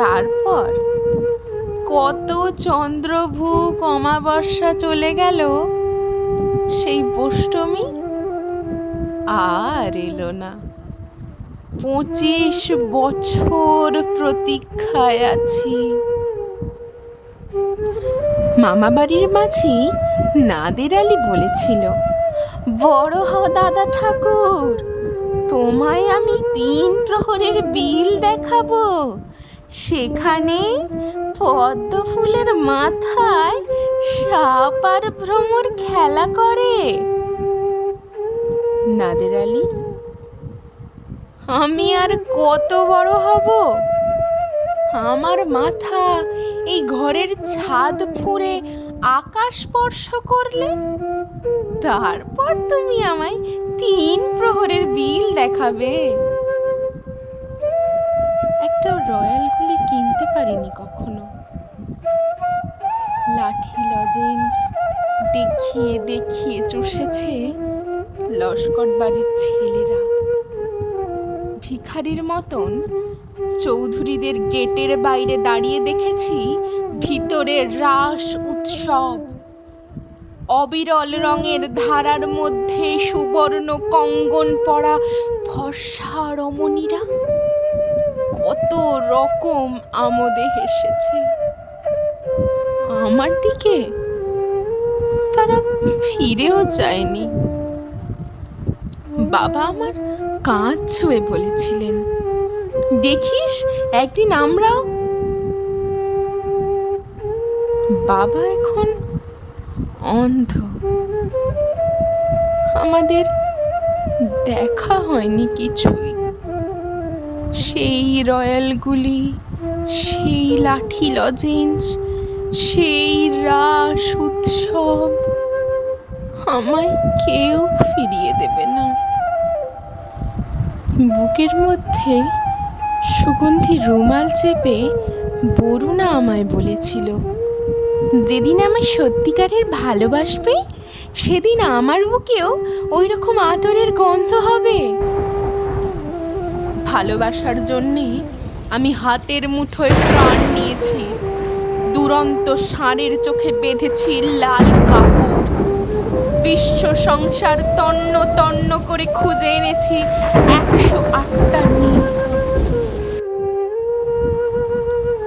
তারপর কত চন্দ্রভূ অমাবস্যা চলে গেল, সেই বষ্টমী আর এলো না। পঁচিশ বছর প্রতীক্ষায় আছি। মামা বাড়ির মাঝি নাদের আলী বলেছিল, বড় হও দাদা ঠাকুর, তোমায় আমি তিন প্রহরের বিল দেখাবো। সেখানে পদ্ম ফুলের মাথায় সাপ আর ভ্রমর খেলা করে। নাদের আলী, আমি আর কত বড় হব? আমার মাথা এই ঘরের ছাদ ফুঁড়ে আকাশ স্পর্শ করলে? তারপর তুমি আমায় তিন প্রহরের বিল দেখাবে। একটা রয়্যাল পারিনি কখনো। লাঠি লজেন্স দেখিয়ে দেখিয়ে চষেছে লস্কর বাড়ির ছেলেরা। ভিখারির মতন চৌধুরীদের গেটের বাইরে দাঁড়িয়ে দেখেছি ভিতরে রাস উৎসব। অবিরল রঙের ধারার মধ্যে সুবর্ণ কঙ্গন পরা ফর্সা রমণীরা। রকম আমোদে হেসেছে। আমার দিকে তারা ফিরেও যায়নি। বাবা আমার কাঁধ ছুঁয়ে বলেছিলেন, দেখিস, একদিন আমরাও বাবা এখন অন্ধ। আমাদের দেখা হয়নি কিছুই। সেই রয়্যালগুলি সেই লাঠি লজেন্স সেই রাস উৎসব আমায় কেউ ফিরিয়ে দেবে না। বুকের মধ্যে সুগন্ধি রুমাল চেপে বরুণা আমায় বলেছিল, যেদিন আমায় সত্যিকারের ভালোবাসবে, সেদিন আমার বুকেও ওই রকম আতরের গন্ধ হবে। ভালোবাসার জন্যে আমি হাতের মুঠোয় প্রাণ নিয়েছি। দুরন্ত ষাঁড়ের চোখে বেঁধেছি লাল কাপড়। বিশ্ব সংসার তন্ন তন্ন করে খুঁজে এনেছি একশো আটটা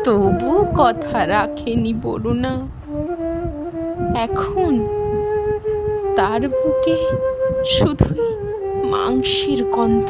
তবু কথা রাখেনি বরুণা। এখন তার বুকে শুধুই মাংসের গন্ধ।